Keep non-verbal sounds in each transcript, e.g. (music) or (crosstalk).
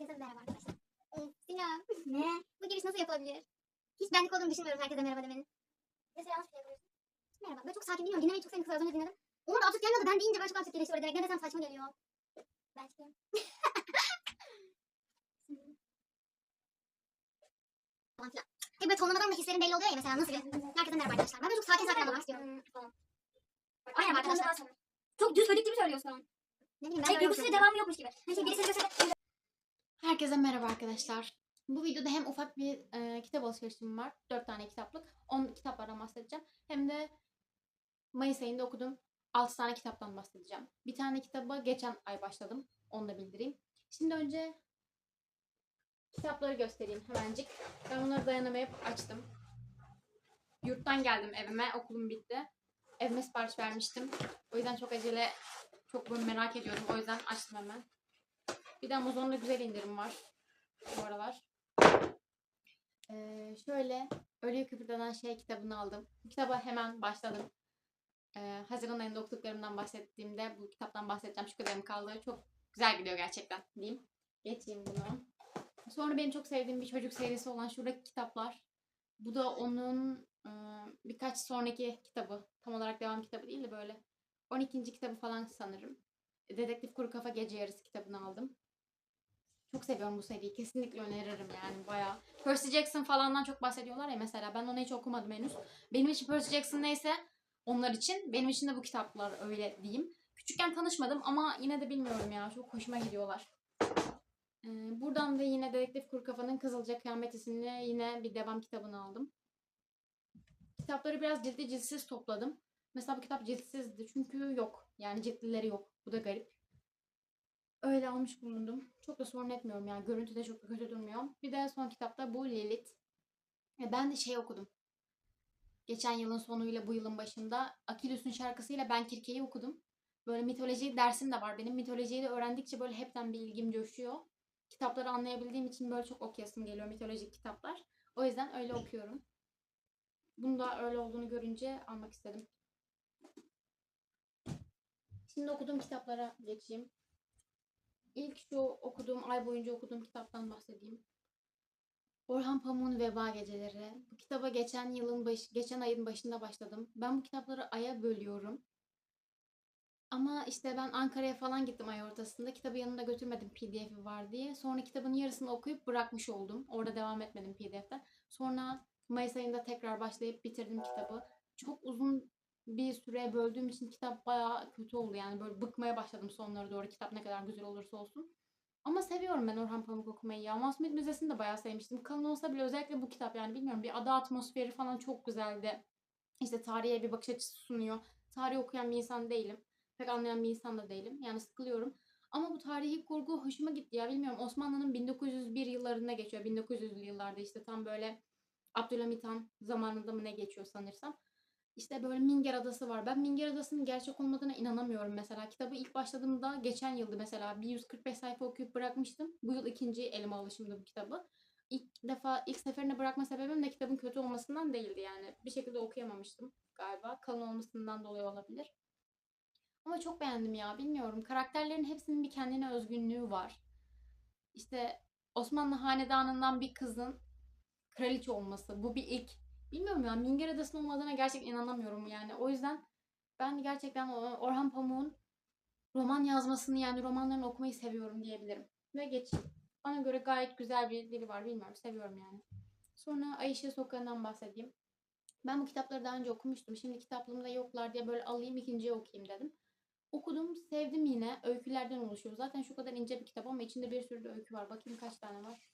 Herkese merhaba arkadaşlar. Ee, Sinem. Ne? Bu giriş nasıl yapılabilir? Hiç benlik olduğunu düşünmüyorum herkese merhaba demenin. Mesela yanlış bir şey yapıyorsun. Merhaba. Böyle çok sakin bilmiyorum. Dinlemeyi çok sevdim kızlar. Az önce dinledim. Onlar da absürt gelmiyordu. Ben deyince böyle çok absürt geliyor. Demek ne desem saçma geliyor. Ben çıkıyorum. Falan filan. Hep böyle tonlamadan da hislerin belli oluyor ya mesela nasıl bir... Herkese merhaba arkadaşlar. Ben böyle çok sakin sakin anlamak istiyorum. Falan. Aynen arkadaşlar. Çok düz söyledik gibi söylüyorsun. Ne bileyim ben Şey, böyle yapıyorum. devamı yokmuş gibi. Hani şey, birisi diyorsa Herkese merhaba arkadaşlar. Bu videoda hem ufak bir e, kitap alışverişim var. 4 tane kitaplık. 10 kitaplardan bahsedeceğim. Hem de Mayıs ayında okuduğum 6 tane kitaptan bahsedeceğim. Bir tane kitaba geçen ay başladım. Onu da bildireyim. Şimdi önce kitapları göstereyim hemencik. Ben bunları dayanamayıp açtım. Yurttan geldim evime. Okulum bitti. Evime sipariş vermiştim. O yüzden çok acele, çok böyle merak ediyordum. O yüzden açtım hemen. Bir de Amazon'da güzel indirim var bu aralar. Ee, şöyle Ölüyü Kıpırdanan Şey kitabını aldım. Bu kitaba hemen başladım. Ee, Haziran ayında okuduklarımdan bahsettiğimde bu kitaptan bahsedeceğim. Şu kadarım kaldı. Çok güzel gidiyor gerçekten diyeyim. Geçeyim bunu. Sonra benim çok sevdiğim bir çocuk serisi olan şuradaki kitaplar. Bu da onun e, birkaç sonraki kitabı. Tam olarak devam kitabı değil de böyle 12. kitabı falan sanırım. Dedektif Kuru Kafa Gece Yarısı kitabını aldım. Çok seviyorum bu seriyi. Kesinlikle öneririm yani bayağı. Percy Jackson falandan çok bahsediyorlar ya mesela. Ben onu hiç okumadım henüz. Benim için Percy Jackson neyse onlar için. Benim için de bu kitaplar öyle diyeyim. Küçükken tanışmadım ama yine de bilmiyorum ya. Çok hoşuma gidiyorlar. Ee, buradan da yine Dedektif Kuru Kafa'nın Kızılca Kıyamet isimli yine bir devam kitabını aldım. Kitapları biraz ciltli ciltsiz topladım. Mesela bu kitap ciltsizdi çünkü yok. Yani ciltlileri yok. Bu da garip. Öyle almış bulundum. Çok da sorun etmiyorum yani. Görüntüde çok da kötü durmuyor. Bir de son kitapta bu Lilith. E, Ben de şey okudum. Geçen yılın sonuyla bu yılın başında Akilus'un şarkısıyla Ben Kirke'yi okudum. Böyle mitoloji dersim de var benim. Mitolojiyi de öğrendikçe böyle hepten bir ilgim coşuyor. Kitapları anlayabildiğim için böyle çok okuyasım geliyor mitolojik kitaplar. O yüzden öyle okuyorum. Bunu da öyle olduğunu görünce almak istedim. Şimdi okuduğum kitaplara geçeyim. İlk şu okuduğum, ay boyunca okuduğum kitaptan bahsedeyim. Orhan Pamuk'un Veba Geceleri. Bu kitaba geçen yılın baş, geçen ayın başında başladım. Ben bu kitapları aya bölüyorum. Ama işte ben Ankara'ya falan gittim ay ortasında. Kitabı yanımda götürmedim PDF'i var diye. Sonra kitabın yarısını okuyup bırakmış oldum. Orada devam etmedim PDF'den. Sonra Mayıs ayında tekrar başlayıp bitirdim kitabı. Çok uzun bir süre böldüğüm için kitap bayağı kötü oldu. Yani böyle bıkmaya başladım sonlara doğru kitap ne kadar güzel olursa olsun. Ama seviyorum ben Orhan Pamuk okumayı ya. Masumiyet Müzesi'ni de bayağı sevmiştim. Kalın olsa bile özellikle bu kitap yani bilmiyorum bir ada atmosferi falan çok güzeldi. İşte tarihe bir bakış açısı sunuyor. Tarih okuyan bir insan değilim. Pek anlayan bir insan da değilim. Yani sıkılıyorum. Ama bu tarihi kurgu hoşuma gitti ya. Bilmiyorum Osmanlı'nın 1901 yıllarında geçiyor. 1900'lü yıllarda işte tam böyle Abdülhamit Han zamanında mı ne geçiyor sanırsam. İşte böyle Minger Adası var. Ben Minger Adası'nın gerçek olmadığına inanamıyorum mesela. Kitabı ilk başladığımda geçen yıldı mesela. Bir 145 sayfa okuyup bırakmıştım. Bu yıl ikinci elime alışımdı bu kitabı. İlk defa, ilk seferinde bırakma sebebim de kitabın kötü olmasından değildi yani. Bir şekilde okuyamamıştım galiba. Kalın olmasından dolayı olabilir. Ama çok beğendim ya. Bilmiyorum. Karakterlerin hepsinin bir kendine özgünlüğü var. İşte Osmanlı hanedanından bir kızın kraliçe olması. Bu bir ilk. Bilmiyorum ya Minger Adası'nın olmadığına gerçekten inanamıyorum yani. O yüzden ben gerçekten Orhan Pamuk'un roman yazmasını yani romanlarını okumayı seviyorum diyebilirim. Ve geçeyim. Bana göre gayet güzel bir dili var. Bilmiyorum seviyorum yani. Sonra Ayşe Sokağı'ndan bahsedeyim. Ben bu kitapları daha önce okumuştum. Şimdi kitaplığımda yoklar diye böyle alayım ikinciye okuyayım dedim. Okudum, sevdim yine. Öykülerden oluşuyor. Zaten şu kadar ince bir kitap ama içinde bir sürü de öykü var. Bakayım kaç tane var.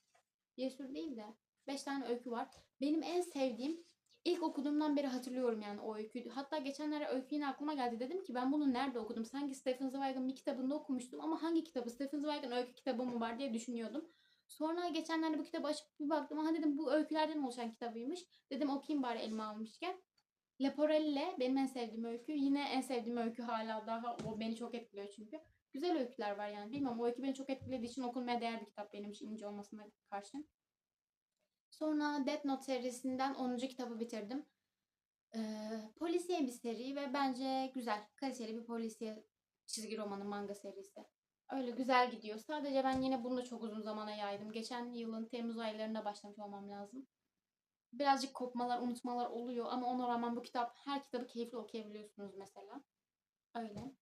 Bir sürü değil de 5 tane öykü var. Benim en sevdiğim ilk okuduğumdan beri hatırlıyorum yani o öyküyü. Hatta geçenlerde öykü yine aklıma geldi. Dedim ki ben bunu nerede okudum? Sanki Stephen Zweig'ın bir kitabında okumuştum ama hangi kitabı? Stephen Zweig'ın öykü kitabı mı var diye düşünüyordum. Sonra geçenlerde bu kitabı açıp bir baktım. Ha dedim bu öykülerden oluşan kitabıymış. Dedim okuyayım bari elime almışken. Leporelle benim en sevdiğim öykü. Yine en sevdiğim öykü hala daha. O beni çok etkiliyor çünkü. Güzel öyküler var yani. Bilmem o öykü beni çok etkilediği için okunmaya değer bir kitap benim için ince olmasına karşın. Sonra Death Note serisinden 10. kitabı bitirdim. Ee, polisiye bir seri ve bence güzel, kaliteli bir polisiye çizgi romanı, manga serisi. Öyle güzel gidiyor. Sadece ben yine bunu da çok uzun zamana yaydım. Geçen yılın Temmuz aylarında başlamış olmam lazım. Birazcık kopmalar, unutmalar oluyor ama ona rağmen bu kitap, her kitabı keyifli okuyabiliyorsunuz mesela. Öyle.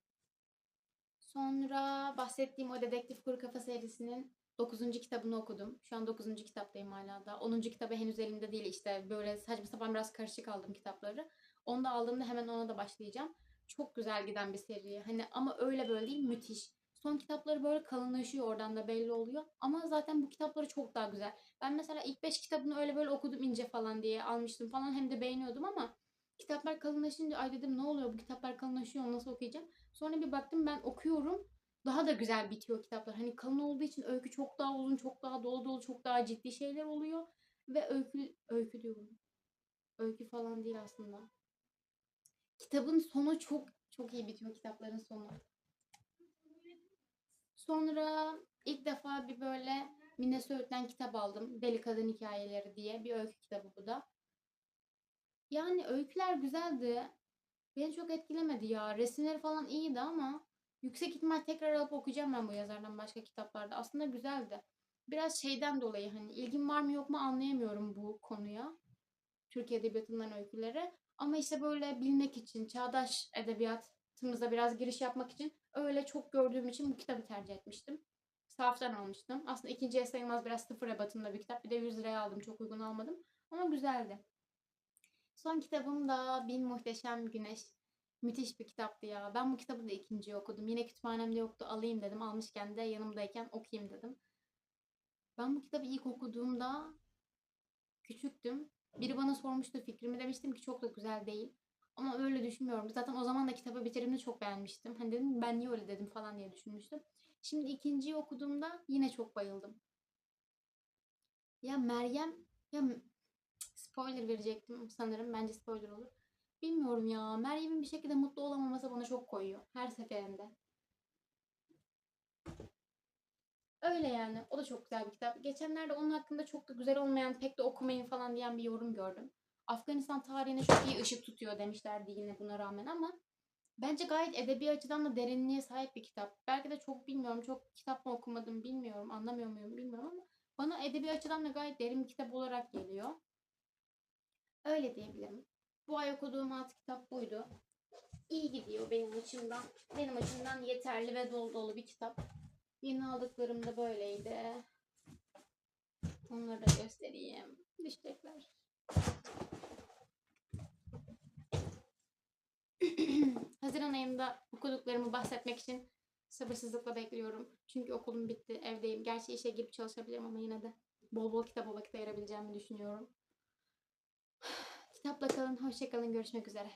Sonra bahsettiğim o Dedektif Kuru Kafa serisinin 9. kitabını okudum. Şu an 9. kitaptayım hala da. 10. kitabı henüz elimde değil işte. Böyle saçma sapan biraz karışık aldım kitapları. Onu da aldığımda hemen ona da başlayacağım. Çok güzel giden bir seri. Hani ama öyle böyle değil müthiş. Son kitapları böyle kalınlaşıyor oradan da belli oluyor. Ama zaten bu kitapları çok daha güzel. Ben mesela ilk 5 kitabını öyle böyle okudum ince falan diye almıştım falan hem de beğeniyordum ama kitaplar kalınlaşınca ay dedim ne oluyor bu kitaplar kalınlaşıyor nasıl okuyacağım. Sonra bir baktım ben okuyorum daha da güzel bitiyor kitaplar. Hani kalın olduğu için öykü çok daha uzun, çok daha dolu dolu, çok daha ciddi şeyler oluyor. Ve öykü, öykü diyorum. Öykü falan değil aslında. Kitabın sonu çok çok iyi bitiyor kitapların sonu. Sonra ilk defa bir böyle Mine kitap aldım. Deli Kadın Hikayeleri diye bir öykü kitabı bu da. Yani öyküler güzeldi. Beni çok etkilemedi ya. Resimleri falan iyiydi ama yüksek ihtimal tekrar alıp okuyacağım ben bu yazardan başka kitaplarda. Aslında güzeldi. Biraz şeyden dolayı hani ilgim var mı yok mu anlayamıyorum bu konuya. Türkiye Edebiyatı'ndan öykülere. Ama işte böyle bilmek için, çağdaş edebiyatımıza biraz giriş yapmak için öyle çok gördüğüm için bu kitabı tercih etmiştim. Sahaftan almıştım. Aslında ikinciye sayılmaz biraz sıfır ebatında bir kitap. Bir de 100 liraya aldım. Çok uygun almadım. Ama güzeldi. Son kitabım da Bin Muhteşem Güneş. Müthiş bir kitaptı ya. Ben bu kitabı da ikinciyi okudum. Yine kütüphanemde yoktu. Alayım dedim. Almışken de yanımdayken okuyayım dedim. Ben bu kitabı ilk okuduğumda küçüktüm. Biri bana sormuştu fikrimi. Demiştim ki çok da güzel değil. Ama öyle düşünmüyorum. Zaten o zaman da kitabı bitirimini çok beğenmiştim. Hani dedim ben niye öyle dedim falan diye düşünmüştüm. Şimdi ikinciyi okuduğumda yine çok bayıldım. Ya Meryem ya spoiler verecektim sanırım. Bence spoiler olur. Bilmiyorum ya. Meryem'in bir şekilde mutlu olamaması bana çok koyuyor. Her seferinde. Öyle yani. O da çok güzel bir kitap. Geçenlerde onun hakkında çok da güzel olmayan, pek de okumayın falan diyen bir yorum gördüm. Afganistan tarihine çok iyi ışık tutuyor demişlerdi yine buna rağmen ama bence gayet edebi açıdan da derinliğe sahip bir kitap. Belki de çok bilmiyorum, çok kitap mı okumadım bilmiyorum, anlamıyor muyum bilmiyorum ama bana edebi açıdan da gayet derin bir kitap olarak geliyor. Öyle diyebilirim. Bu ay okuduğum altı kitap buydu. İyi gidiyor benim açımdan. Benim açımdan yeterli ve dolu dolu bir kitap. Yeni aldıklarım da böyleydi. Onları da göstereyim. Düşecekler. (clears throat) Haziran ayında okuduklarımı bahsetmek için sabırsızlıkla bekliyorum. Çünkü okulum bitti, evdeyim. Gerçi işe girip çalışabilirim ama yine de bol bol kitaba vakit ayırabileceğimi düşünüyorum. Kitapla kalın, hoşça kalın, görüşmek üzere.